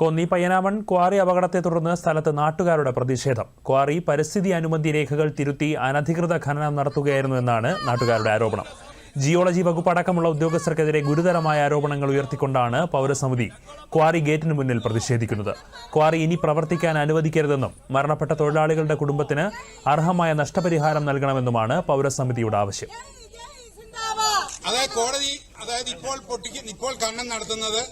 Konni Payyanamon quarry അപകടത്തെ തുടർന്ന് സ്ഥലത്ത് നാട്ടുകാരുടെ പ്രതിഷേധം. ക്വാറി പരിസ്ഥിതി അനുമതി രേഖകൾ തിരുത്തി അനധികൃത ഖനനം നടത്തുകയായിരുന്നു എന്നാണ് നാട്ടുകാരുടെ ആരോപണം. ജിയോളജി വകുപ്പ് അടക്കമുള്ള ഉദ്യോഗസ്ഥർക്കെതിരെ ഗുരുതരമായ ആരോപണങ്ങൾ ഉയർത്തിക്കൊണ്ടാണ് പൗരസമിതി ക്വാറി ഗേറ്റിന് മുന്നിൽ പ്രതിഷേധിക്കുന്നത്. ക്വാറി ഇനി പ്രവർത്തിക്കാൻ അനുവദിക്കരുതെന്നും മരണപ്പെട്ട തൊഴിലാളികളുടെ കുടുംബത്തിന് അർഹമായ നഷ്ടപരിഹാരം നൽകണമെന്നുമാണ് പൗരസമിതിയുടെ ആവശ്യം. അതായത് കോടതി അതായത് ഇപ്പോൾ പൊട്ടിക്ക് ഇപ്പോൾ ഖനനം നടത്തുന്നത്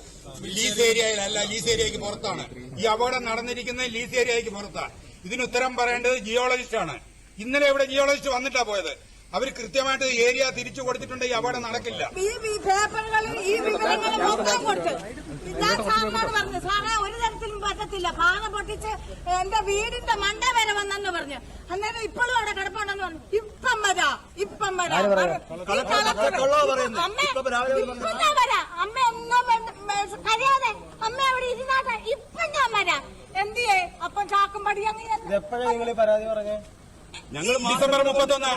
ലീസ് ഏരിയയിലല്ല ലീസ് ഏരിയയ്ക്ക് പുറത്താണ്. ഈ അപകടം നടന്നിരിക്കുന്നത് ലീസ് ഏരിയയ്ക്ക് പുറത്താണ്. ഇതിന് ഉത്തരം പറയേണ്ടത് ജിയോളജിസ്റ്റ് ആണ്. ഇന്നലെ ഇവിടെ ജിയോളജിസ്റ്റ് വന്നിട്ടാ പോയത്. അവർ കൃത്യമായിട്ട് ഏരിയ തിരിച്ചു കൊടുത്തിട്ടുണ്ട് ഈ അപകടം നടക്കില്ല. ഞാൻ സാറിനോട് പറഞ്ഞു ഒരു തരത്തിലും പറ്റത്തില്ല. പാത പൊട്ടിച്ച് എന്റെ വീടിന്റെ മണ്ട വരെ വന്നെന്ന് പറഞ്ഞു. അന്നേരം ഇപ്പോഴും അവിടെ കിടപ്പുണ്ടെന്ന് പറഞ്ഞു. ഇപ്പം വരാ. ഇപ്പം വരാം. ഇപ്പം ഞാൻ വരാം. അമ്മ ഒന്നും കരയാതെ അമ്മ അവിടെ ഇരുന്നാട്ടെ. ഇപ്പം ഞാൻ വരാം. എന്തിയേ അപ്പം ചാക്കും പടി അങ്ങനെ എപ്പോഴാ നിങ്ങൾ പരാതി പറഞ്ഞേ? ഞങ്ങൾ ഡിസംബർ മുപ്പത്തൊന്ന്.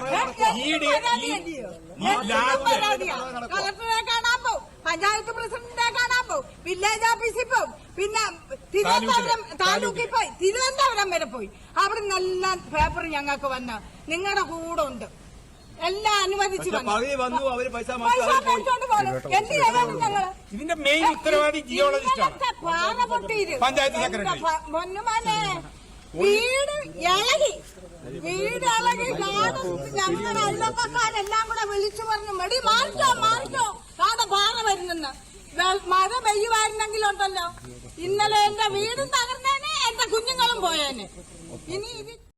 ഈ കളക്ടറെ കാണാൻ പോവും. പഞ്ചായത്ത് പ്രസിഡന്റിനെ കാണാൻ പോവും. വില്ലേജ് ഓഫീസിൽ പോവും. പിന്നെ തിരുവനന്തപുരം താലൂക്കിൽ പോയി. തിരുവനന്തപുരം വരെ പോയി. അവിടെ നല്ല പേപ്പർ ഞങ്ങൾക്ക് വന്ന് നിങ്ങളുടെ കൂടെ ഉണ്ട്. എല്ലാം അനുവദിച്ചു. പകുതി വന്നു. അവർ പൈസ ഇതിന്റെ മെയിൻ ഉത്തരവാദി ജിയോളജിസ്റ്റ് പാറ പൊട്ടിയത് പഞ്ചായത്ത് സെക്രട്ടറി. പൊന്നുമോനെ വീട് ഇളകി. വീട് ഇളകി നാട് ഞങ്ങളുടെ അയൽവക്കക്കാരെല്ലാം കൂടെ വിളിച്ചു പറഞ്ഞു മടി മാറിക്കോ മാറിക്കോ. കാടെ പാറ വരുന്നെന്ന്. മഴ പെയ്യുമായിരുന്നെങ്കിലുണ്ടല്ലോ ഇന്നലെ എന്റെ വീടും തകർന്നേനെ എന്റെ കുഞ്ഞുങ്ങളും പോയേനെ. ഇനി ഇത്